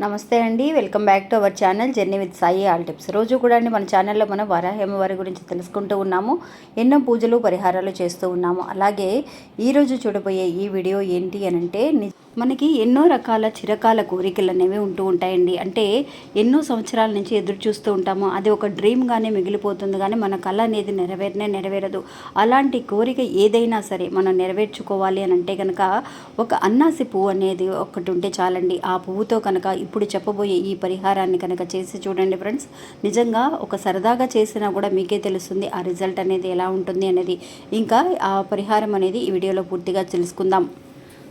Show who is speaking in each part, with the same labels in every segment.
Speaker 1: నమస్తే అండి welcome back to our channel journey with Sai all tips. రోజు కూడా అండి మన ఛానల్లో మనం వరాహేమవారి గురించి తెలుసుకుంటూ ఉన్నాము ఎన్నో పూజలు పరిహారాలు చేస్తూ ఉన్నాము. అలాగే ఈరోజు చూడబోయే ఈ వీడియో ఏంటి అని అంటే ని- మనకి ఎన్నో రకాల చిరకాల కోరికలు అనేవి ఉంటూ ఉంటాయండి. అంటే ఎన్నో సంవత్సరాల నుంచి ఎదురు చూస్తూ ఉంటాము. అది ఒక డ్రీమ్గానే మిగిలిపోతుంది కానీ మన కళ అనేది నెరవేరనే నెరవేరదు. అలాంటి కోరిక ఏదైనా సరే మనం నెరవేర్చుకోవాలి అని అంటే కనుక ఒక అన్నాసి పువ్వు అనేది ఒకటి ఉంటే చాలండి. ఆ పువ్వుతో కనుక ఇప్పుడు చెప్పబోయే ఈ పరిహారాన్ని కనుక చేసి చూడండి ఫ్రెండ్స్ నిజంగా ఒక సరదాగా చేసినా కూడా మీకే తెలుస్తుంది ఆ రిజల్ట్ అనేది ఎలా ఉంటుంది అనేది. ఇంకా ఆ పరిహారం అనేది ఈ వీడియోలో పూర్తిగా తెలుసుకుందాం.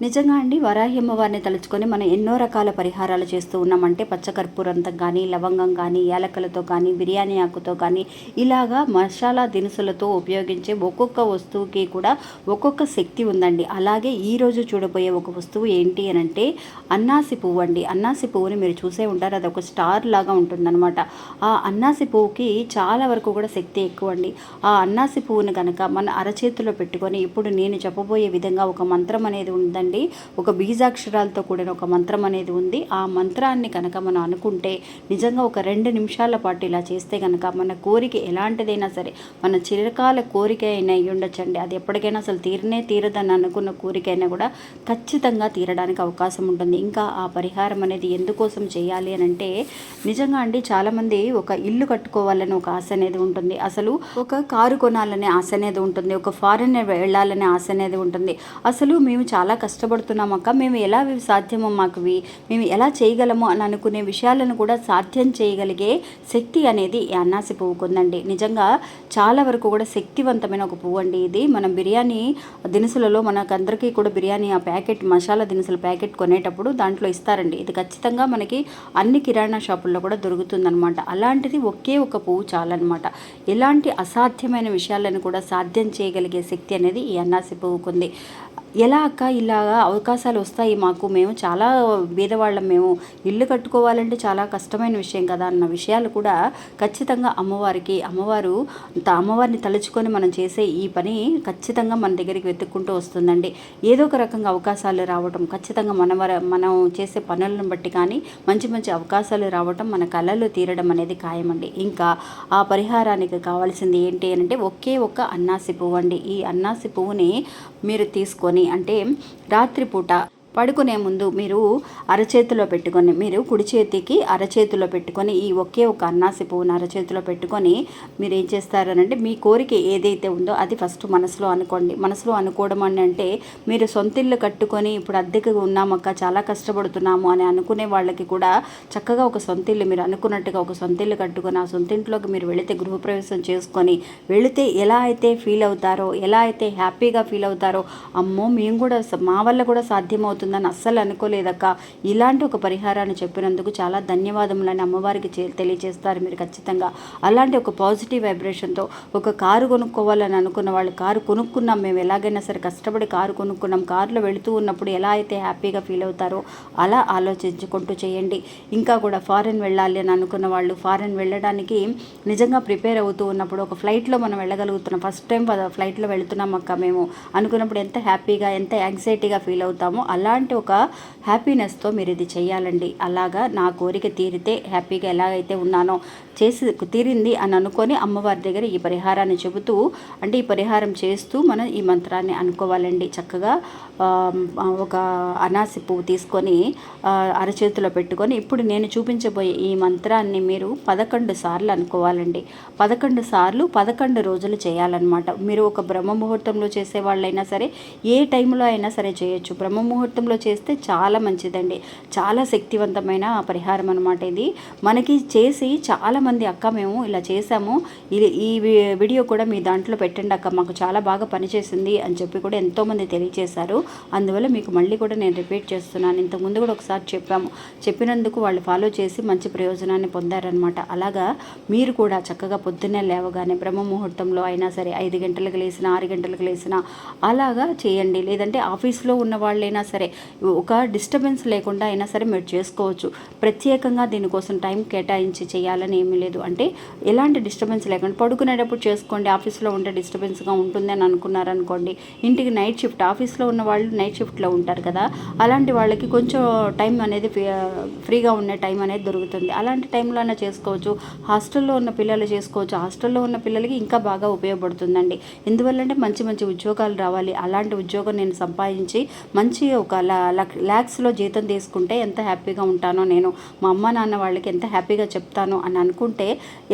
Speaker 1: నిజంగా అండి వరాహి అమ్మవారిని తలుచుకొని మనం ఎన్నో రకాల పరిహారాలు చేస్తూ ఉన్నామంటే పచ్చకర్పూరంతో కానీ లవంగం కానీ యాలకలతో కానీ బిర్యానీ ఆకుతో కానీ ఇలాగా మసాలా దినుసులతో ఉపయోగించే ఒక్కొక్క వస్తువుకి కూడా ఒక్కొక్క శక్తి ఉందండి. అలాగే ఈరోజు చూడబోయే ఒక వస్తువు ఏంటి అని అంటే అన్నాసి పువ్వు అండి. అన్నాసి పువ్వుని మీరు చూసే ఉంటారు అది ఒక స్టార్ లాగా ఉంటుందన్నమాట. ఆ అన్నాసి పువ్వుకి చాలా వరకు కూడా శక్తి ఎక్కువ అండి. ఆ అన్నాసి పువ్వుని కనుక మన అరచేతిలో పెట్టుకొని ఇప్పుడు నేను చెప్పబోయే విధంగా ఒక మంత్రం అనేది ఉందండి. ఒక బీజాక్షరాలతో కూడిన ఒక మంత్రం అనేది ఉంది. ఆ మంత్రాన్ని కనుక మనం అనుకుంటే నిజంగా ఒక రెండు నిమిషాల పాటు ఇలా చేస్తే కనుక మన కోరిక ఎలాంటిదైనా సరే మన చిరకాల కోరిక అయినా అయ్యి ఉండొచ్చండి. అది ఎప్పటికైనా అసలు తీరనే తీరదని అనుకున్న కోరిక అయినా కూడా ఖచ్చితంగా తీరడానికి అవకాశం ఉంటుంది. ఇంకా ఆ పరిహారం అనేది ఎందుకోసం చేయాలి అని అంటే నిజంగా అండి చాలామంది ఒక ఇల్లు కట్టుకోవాలని ఒక ఆశ అనేది ఉంటుంది. అసలు ఒక కారు కొనాలనే ఆశ అనేది ఉంటుంది. ఒక ఫారెన్ వెళ్ళాలనే ఆశ అనేది ఉంటుంది. అసలు మేము చాలా కష్టం కష్టపడుతున్నాం అక్క. మేము ఎలా సాధ్యమో మాకువి మేము ఎలా చేయగలము అని అనుకునే విషయాలను కూడా సాధ్యం చేయగలిగే శక్తి అనేది ఈ అన్నాసి పువ్వుకు ఉందండి. నిజంగా చాలా వరకు కూడా శక్తివంతమైన ఒక పువ్వు అండి ఇది. మనం బిర్యానీ దినుసులలో మనకందరికీ కూడా బిర్యానీ ఆ ప్యాకెట్ మసాలా దినుసుల ప్యాకెట్ కొనేటప్పుడు దాంట్లో ఇస్తారండి. ఇది ఖచ్చితంగా మనకి అన్ని కిరాణా షాపుల్లో కూడా దొరుకుతుందనమాట అలాంటిది ఒకే ఒక పువ్వు చాలన్నమాట. ఎలాంటి అసాధ్యమైన విషయాలను కూడా సాధ్యం చేయగలిగే శక్తి అనేది ఈ అన్నాసి పువ్వుకుంది ఎలా అక్క? ఇలాగా అవకాశాలు వస్తాయి మాకు. మేము చాలా బీదవాళ్ళం. మేము ఇల్లు కట్టుకోవాలంటే చాలా కష్టమైన విషయం కదా అన్న విషయాలు కూడా ఖచ్చితంగా అమ్మవారికి అమ్మవారు అమ్మవారిని తలుచుకొని మనం చేసే ఈ పని ఖచ్చితంగా మన దగ్గరికి వెతుక్కుంటూ వస్తుందండి. ఏదో ఒక రకంగా అవకాశాలు రావటం ఖచ్చితంగా మన వర మనం చేసే పనులను బట్టి కానీ మంచి మంచి అవకాశాలు రావటం మన కళలు తీరడం అనేది ఖాయమండి. ఇంకా ఆ పరిహారానికి కావాల్సింది ఏంటి అని అంటే ఒకే ఒక్క అన్నాసి పువ్వు అండి ఈ అన్నాసి పువ్వుని మీరు తీసుకొని అంటే రాత్రిపూట పడుకునే ముందు మీరు అరచేతిలో పెట్టుకొని మీరు కుడి చేతికి అరచేతిలో పెట్టుకొని ఈ ఒకే ఒక అన్నాసి పువ్వును అరచేతిలో పెట్టుకొని మీరు ఏం చేస్తారనంటే మీ కోరిక ఏదైతే ఉందో అది ఫస్ట్ మనసులో అనుకోండి. మనసులో అనుకోవడం అని అంటే మీరు సొంతిల్లు కట్టుకొని ఇప్పుడు అద్దెకు ఉన్నామక్క చాలా కష్టపడుతున్నాము అని అనుకునే వాళ్ళకి కూడా చక్కగా ఒక సొంతిల్లు మీరు అనుకున్నట్టుగా ఒక సొంతిల్లు కట్టుకొని ఆ సొంతింట్లోకి మీరు వెళితే గృహప్రవేశం చేసుకొని వెళితే ఎలా అయితే ఫీల్ అవుతారో ఎలా అయితే హ్యాపీగా ఫీల్ అవుతారో అమ్మో మేము కూడా మా వల్ల కూడా అవుతుందని అస్సలు అనుకోలేదక్క. ఇలాంటి ఒక పరిహారాన్ని చెప్పినందుకు చాలా ధన్యవాదములని అమ్మవారికి చే- తెలియజేస్తారు మీరు ఖచ్చితంగా. అలాంటి ఒక పాజిటివ్ వైబ్రేషన్తో ఒక కారు కొనుక్కోవాలని అనుకున్న వాళ్ళు కారు కొనుక్కున్నాం మేము ఎలాగైనా సరే కష్టపడి కారు కొనుక్కున్నాం కారులో వెళుతూ ఉన్నప్పుడు ఎలా అయితే హ్యాపీగా ఫీల్ అవుతారో అలా ఆలోచించుకుంటూ చేయండి. ఇంకా కూడా ఫారెన్ వెళ్ళాలి అని అనుకున్న వాళ్ళు ఫారెన్ వెళ్ళడానికి నిజంగా ప్రిపేర్ అవుతూ ఉన్నప్పుడు ఒక ఫ్లైట్లో మనం వెళ్ళగలుగుతున్నాం ఫస్ట్ టైం ఫ్లైట్లో వెళుతున్నాం అక్క మేము అనుకున్నప్పుడు ఎంత హ్యాపీగా ఎంత యాంగ్జైటీగా ఫీల్ అవుతామో అలాంటి ఒక హ్యాపీనెస్తో మీరు ఇది చేయాలండి. అలాగా నా కోరిక తీరితే హ్యాపీగా ఎలాగైతే ఉన్నానో చేసి తీరింది అని అనుకొని అమ్మవారి దగ్గర ఈ పరిహారాన్ని చెబుతూ అంటే ఈ పరిహారం చేస్తూ మనం ఈ మంత్రాన్ని అనుకోవాలండి. చక్కగా ఒక అనాసి పువ్వు తీసుకొని అరచేతిలో పెట్టుకొని ఇప్పుడు నేను చూపించబోయే ఈ మంత్రాన్ని మీరు పదకొండు సార్లు అనుకోవాలండి. పదకొండు సార్లు పదకొండు రోజులు చేయాలన్నమాట. మీరు ఒక బ్రహ్మ ముహూర్తంలో చేసే వాళ్ళైనా సరే ఏ టైంలో అయినా సరే చేయొచ్చు. బ్రహ్మ ముహూర్తంలో చేస్తే చాలా మంచిదండి. చాలా శక్తివంతమైన పరిహారం అనమాట ఇది. మనకి చేసి చాలా చాలామంది అక్క మేము ఇలా చేసాము ఇది ఈ వీడియో కూడా మీ దాంట్లో పెట్టండి అక్క. మాకు చాలా బాగా పనిచేసింది అని చెప్పి కూడా ఎంతోమంది తెలియజేశారు. అందువల్ల మీకు మళ్ళీ కూడా నేను రిపీట్ చేస్తున్నాను. ఇంతకుముందు కూడా ఒకసారి చెప్పాము. చెప్పినందుకు వాళ్ళు ఫాలో చేసి మంచి ప్రయోజనాన్ని పొందారనమాట అలాగా మీరు కూడా చక్కగా పొద్దున్నే లేవగానే బ్రహ్మ ముహూర్తంలో అయినా సరే ఐదు గంటలకు లేసినా ఆరు గంటలకు లేసినా అలాగా చేయండి. లేదంటే ఆఫీస్లో ఉన్న వాళ్ళైనా సరే ఒక డిస్టర్బెన్స్ లేకుండా అయినా సరే మీరు చేసుకోవచ్చు. ప్రత్యేకంగా దీనికోసం టైం కేటాయించి చేయాలని ఏమీ లేదు. అంటే ఎలాంటి డిస్టర్బెన్స్ లేకుండా పడుకునేటప్పుడు చేసుకోండి. ఆఫీస్లో ఉంటే డిస్టర్బెన్స్గా ఉంటుంది అని అనుకున్నారనుకోండి. ఇంటికి నైట్ షిఫ్ట్ ఆఫీస్లో ఉన్న వాళ్ళు నైట్ షిఫ్ట్లో ఉంటారు కదా. అలాంటి వాళ్ళకి కొంచెం టైం అనేది ఫ్రీగా ఉండే టైం అనేది దొరుకుతుంది. అలాంటి టైంలో అయినా చేసుకోవచ్చు. హాస్టల్లో ఉన్న పిల్లలు చేసుకోవచ్చు. హాస్టల్లో ఉన్న పిల్లలకి ఇంకా బాగా ఉపయోగపడుతుందండి. ఎందువల్లంటే మంచి మంచి ఉద్యోగాలు రావాలి. అలాంటి ఉద్యోగం నేను సంపాదించి మంచి ఒక ల్యాక్స్లో జీతం తీసుకుంటే ఎంత హ్యాపీగా ఉంటానో నేను మా అమ్మ నాన్న వాళ్ళకి ఎంత హ్యాపీగా చెప్తాను అని అనుకుంటున్నాను అనుకుంటే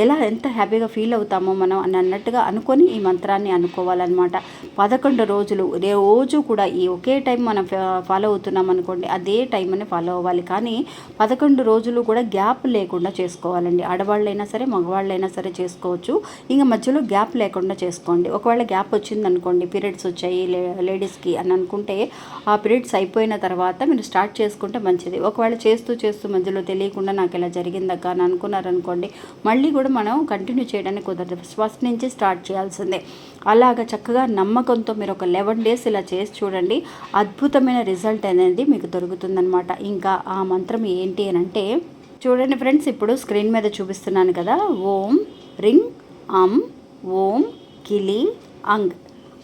Speaker 1: ఎలా ఎంత హ్యాపీగా ఫీల్ అవుతామో మనం అని అన్నట్టుగా అనుకొని ఈ మంత్రాన్ని అనుకోవాలన్నమాట. పదకొండు రోజులు రోజు కూడా ఈ ఒకే టైం మనం ఫాలో అవుతున్నాం అనుకోండి అదే టైం అని ఫాలో అవ్వాలి. కానీ పదకొండు రోజులు కూడా గ్యాప్ లేకుండా చేసుకోవాలండి. ఆడవాళ్ళైనా సరే మగవాళ్ళైనా సరే చేసుకోవచ్చు. ఇంకా మధ్యలో గ్యాప్ లేకుండా చేసుకోండి. ఒకవేళ గ్యాప్ వచ్చిందనుకోండి పీరియడ్స్ వచ్చాయి లే లేడీస్కి అని అనుకుంటే ఆ పీరియడ్స్ అయిపోయిన తర్వాత మీరు స్టార్ట్ చేసుకుంటే మంచిది. ఒకవేళ చేస్తూ చేస్తూ మధ్యలో తెలియకుండా నాకు ఇలా జరిగిందక్క అని అనుకున్నారనుకోండి మళ్ళీ కూడా మనం కంటిన్యూ చేయడానికి కుదరదు. ఫస్ట్ నుంచి స్టార్ట్ చేయాల్సిందే. అలాగ చక్కగా నమ్మకంతో మీరు ఒక లెవెన్ డేస్ ఇలా చేసి చూడండి. అద్భుతమైన రిజల్ట్ అనేది మీకు దొరుకుతుందనమాట ఇంకా ఆ మంత్రం ఏంటి అని అంటే చూడండి ఫ్రెండ్స్ ఇప్పుడు స్క్రీన్ మీద చూపిస్తున్నాను కదా. ఓం రింగ్ అం ఓం కిలి అంగ్.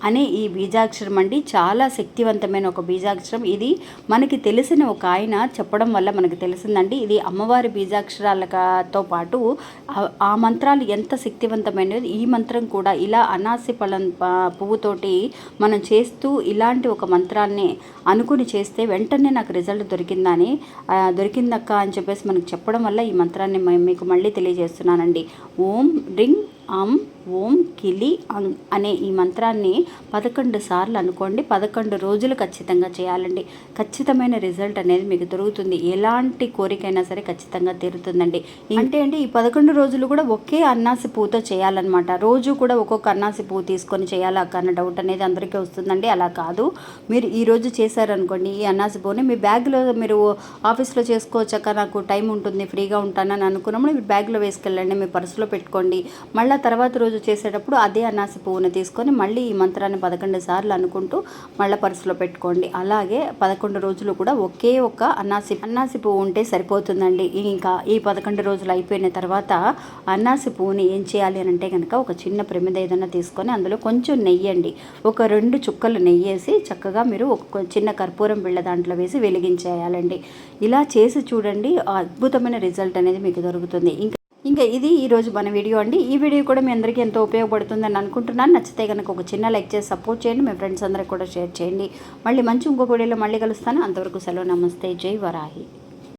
Speaker 1: అనే ఈ బీజాక్షరం అండి. చాలా శక్తివంతమైన ఒక బీజాక్షరం. ఇది మనకి తెలిసిన ఒక ఆయన చెప్పడం వల్ల మనకు తెలిసిందండి. ఇది అమ్మవారి బీజాక్షరాలతో పాటు ఆ- మంత్రాలు ఎంత శక్తివంతమైనది ఈ మంత్రం కూడా ఇలా అనాసి పలం పువ్వుతోటి మనం చేస్తూ ఇలాంటి ఒక మంత్రాన్ని అనుకుని చేస్తే వెంటనే నాకు రిజల్ట్ దొరికిందని దొరికిందక్క అని చెప్పేసి మనకు చెప్పడం వల్ల ఈ మంత్రాన్ని మీకు మళ్ళీ తెలియజేస్తున్నానండి. ఓం రింగ్ అం ఓం కిలి అంగ్ అనే ఈ మంత్రాన్ని పదకొండు సార్లు అనుకోండి. పదకొండు రోజులు ఖచ్చితంగా చేయాలండి. ఖచ్చితమైన రిజల్ట్ అనేది మీకు దొరుకుతుంది. ఎలాంటి కోరికైనా సరే ఖచ్చితంగా తీరుతుందండి. అంటే అండి ఈ పదకొండు రోజులు కూడా ఒకే అన్నాసి పూతో చేయాలన్నమాట. రోజు కూడా ఒక్కొక్క అన్నాసి పువ్వు తీసుకొని చేయాలా అన్న డౌట్ అనేది అందరికీ వస్తుందండి. అలా కాదు. మీరు ఈ రోజు చేశారనుకోండి ఈ అన్నాసి పువ్వుని మీ బ్యాగ్లో మీరు ఆఫీస్లో చేసుకోవచ్చాక నాకు టైం ఉంటుంది ఫ్రీగా ఉంటానని అనుకున్నప్పుడు మీరు బ్యాగ్లో వేసుకెళ్ళండి మీ పర్సులో పెట్టుకోండి. మళ్ళీ తర్వాత రోజు చేసేటప్పుడు అదే అన్నాసి పువ్వుని తీసుకొని మళ్ళీ ఈ మంత్రాన్ని పదకొండు సార్లు అనుకుంటూ మళ్ళీ పర్సులో పెట్టుకోండి. అలాగే పదకొండు రోజులు కూడా ఒకే ఒక్క అన్నాసి అన్నాసి పువ్వు ఉంటే సరిపోతుందండి. ఇంకా ఈ పదకొండు రోజులు అయిపోయిన తర్వాత అన్నాసి పువ్వుని ఏం చేయాలి అని అంటే కనుక ఒక చిన్న ప్రమిద ఏదైనా తీసుకొని అందులో కొంచెం నెయ్యండి ఒక రెండు చుక్కలు నెయ్యేసి చక్కగా మీరు ఒక చిన్న కర్పూరం బిళ్ళ దాంట్లో వేసి వెలిగించేయాలండి. ఇలా చేసి చూడండి అద్భుతమైన రిజల్ట్ అనేది మీకు దొరుకుతుంది. ఇంకా ఇంకా ఇది ఈరోజు మన వీడియో అండి. ఈ వీడియో కూడా మీ అందరికీ ఎంతో ఉపయోగపడుతుందని అనుకుంటున్నాను. నచ్చితే కనుక ఒక చిన్న లైక్ చేసి సపోర్ట్ చేయండి. మీ ఫ్రెండ్స్ అందరికి కూడా షేర్ చేయండి. మళ్ళీ మంచి ఇంకొక వీడియోలో మళ్ళీ కలుస్తాను. అంతవరకు సెలవు. నమస్తే. జై వరాహి.